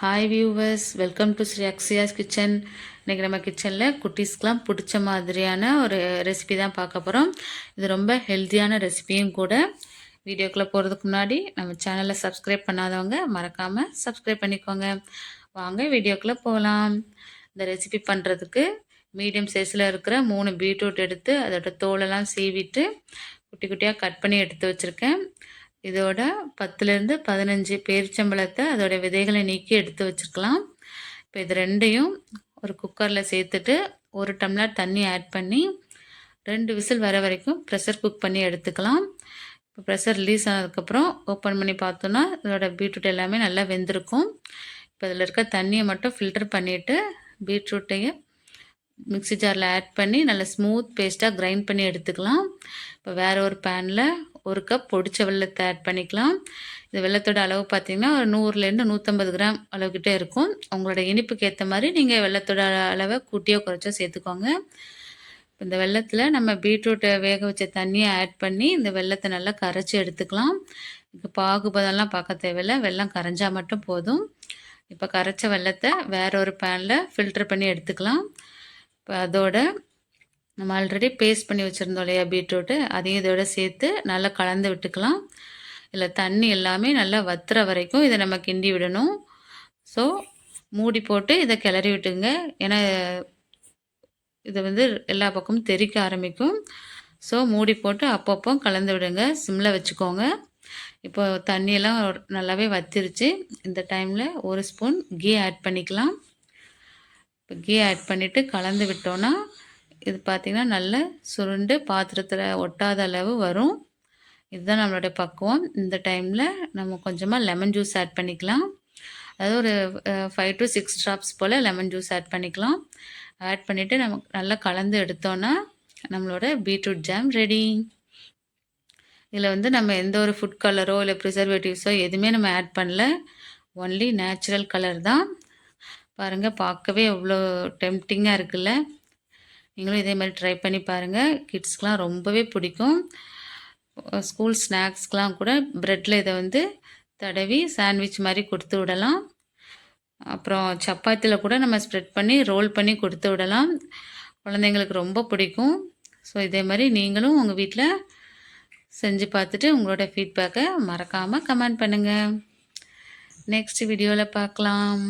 Hi viewers welcome to Sri Axia's kitchen இன்றைக்கி நம்ம கிச்சனில் குட்டீஸ்க்கெலாம் பிடிச்ச மாதிரியான ஒரு ரெசிபி தான் பார்க்க போகிறோம் இது ரொம்ப ஹெல்த்தியான ரெசிபியும் கூட. வீடியோக்குள்ளே போகிறதுக்கு முன்னாடி நம்ம சேனலை சப்ஸ்கிரைப் பண்ணாதவங்க மறக்காமல் சப்ஸ்கிரைப் பண்ணிக்கோங்க. வாங்க வீடியோக்குள்ளே போகலாம் இந்த ரெசிபி பண்ணுறதுக்கு மீடியம் சைஸில் இருக்கிற மூணு பீட்ரூட் எடுத்து அதோட தோலெல்லாம் சீவிட்டு குட்டி குட்டியாக கட் பண்ணி எடுத்து வச்சுருக்கேன். இதோட பத்துலேருந்து பதினஞ்சு பேரிச்சம்பழத்தை அதோட விதைகளை நீக்கி எடுத்து வச்சுக்கலாம். இப்போ இது ரெண்டையும் ஒரு குக்கரில் சேர்த்துட்டு ஒரு டம்ளர் தண்ணி ஆட் பண்ணி ரெண்டு விசில் வர வரைக்கும் ப்ரெஷர் குக் பண்ணி எடுத்துக்கலாம். இப்போ ப்ரெஷர் ரிலீஸ் ஆனதுக்கப்புறம் ஓப்பன் பண்ணி பார்த்தோன்னா இதோட பீட்ரூட் எல்லாமே நல்லா வெந்திருக்கும். இப்போ இதில் இருக்க தண்ணியை மட்டும் ஃபில்டர் பண்ணிவிட்டு பீட்ரூட்டையும் மிக்சி ஜாரில் ஆட் பண்ணி நல்லா ஸ்மூத் பேஸ்ட்டாக கிரைண்ட் பண்ணி எடுத்துக்கலாம். இப்போ வேறு ஒரு பேனில் ஒரு கப் பொடிச்ச வெள்ளத்தை ஆட் பண்ணிக்கலாம். இந்த வெள்ளத்தோட அளவு பார்த்திங்கன்னா ஒரு நூறுலேருந்து நூற்றம்பது கிராம் அளவுக்கிட்டே இருக்கும். உங்களோட இனிப்புக்கு ஏற்ற மாதிரி நீங்கள் வெள்ளத்தோட அளவை கூட்டியோ குறைச்சோ சேர்த்துக்கோங்க. இந்த வெள்ளத்தில் நம்ம பீட்ரூட்டை வேக வச்ச தண்ணியை ஆட் பண்ணி இந்த வெள்ளத்தை நல்லா கரைச்சி எடுத்துக்கலாம். இப்போ பாகுபதெல்லாம் பார்க்க தேவையில்லை. வெள்ளம் கரைஞ்சால் மட்டும் போதும். இப்போ கரைச்ச வெள்ளத்தை வேற ஒரு பேனில் ஃபில்டர் பண்ணி எடுத்துக்கலாம். இப்போ அதோட நம்ம ஆல்ரெடி பேஸ்ட் பண்ணி வச்சுருந்தோம் இல்லையா பீட்ரூட்டு? அதையும் இதோட சேர்த்து நல்லா கலந்து விட்டுக்கலாம். இல்லை தண்ணி எல்லாமே நல்லா வத்துற வரைக்கும் இதை நம்ம கிண்டி விடணும். ஸோ மூடி போட்டு இதை கிளறி விட்டுங்க. ஏன்னா இதை வந்து எல்லா பக்கமும் தெறிக்க ஆரம்பிக்கும். ஸோ மூடி போட்டு அப்பப்போ கலந்து விடுங்க. சிம்மில் வச்சுக்கோங்க. இப்போ தண்ணியெல்லாம் நல்லாவே வத்திருச்சு. இந்த டைமில் ஒரு ஸ்பூன் கீ ஆட் பண்ணிக்கலாம். இப்போ கீ ஆட் பண்ணிவிட்டு கலந்து விட்டோன்னா இது பார்த்திங்கன்னா நல்ல சுருண்டு பாத்திரத்தில் ஒட்டாத அளவு வரும். இதுதான் நம்மளுடைய பக்குவம். இந்த டைமில் நம்ம கொஞ்சமாக லெமன் ஜூஸ் ஆட் பண்ணிக்கலாம். அதாவது ஒரு ஃபைவ் டு சிக்ஸ் ட்ராப்ஸ் போல் லெமன் ஜூஸ் ஆட் பண்ணிக்கலாம். ஆட் பண்ணிவிட்டு நமக்கு நல்லா கலந்து எடுத்தோன்னா நம்மளோட பீட்ரூட் ஜாம் ரெடி இதில் வந்து நம்ம எந்த ஒரு ஃபுட் கலரோ இல்லை ப்ரிசர்வேட்டிவ்ஸோ எதுவுமே நம்ம ஆட் பண்ணல. ஒன்லி நேச்சுரல் கலர் தான். பாருங்கள் பார்க்கவே எவ்வளோ டெம்டிங்காக இருக்குல்ல. நீங்களும் இதே மாதிரி ட்ரை பண்ணி பாருங்கள் கிட்ஸ்க்கெலாம் ரொம்பவே பிடிக்கும். ஸ்கூல் ஸ்நாக்ஸ்க்கெலாம் கூட ப்ரெட்டில் இதை வந்து தடவி சாண்ட்விச் மாதிரி கொடுத்து விடலாம். அப்புறம் சப்பாத்தியில் கூட நம்ம ஸ்ப்ரெட் பண்ணி ரோல் பண்ணி கொடுத்து விடலாம். குழந்தைங்களுக்கு ரொம்ப பிடிக்கும். ஸோ இதே மாதிரி நீங்களும் உங்கள் வீட்டில் செஞ்சு பார்த்துட்டு உங்களோட ஃபீட்பேக்கை மறக்காமல் கமெண்ட் பண்ணுங்கள் நெக்ஸ்ட் வீடியோவில் பார்க்கலாம்.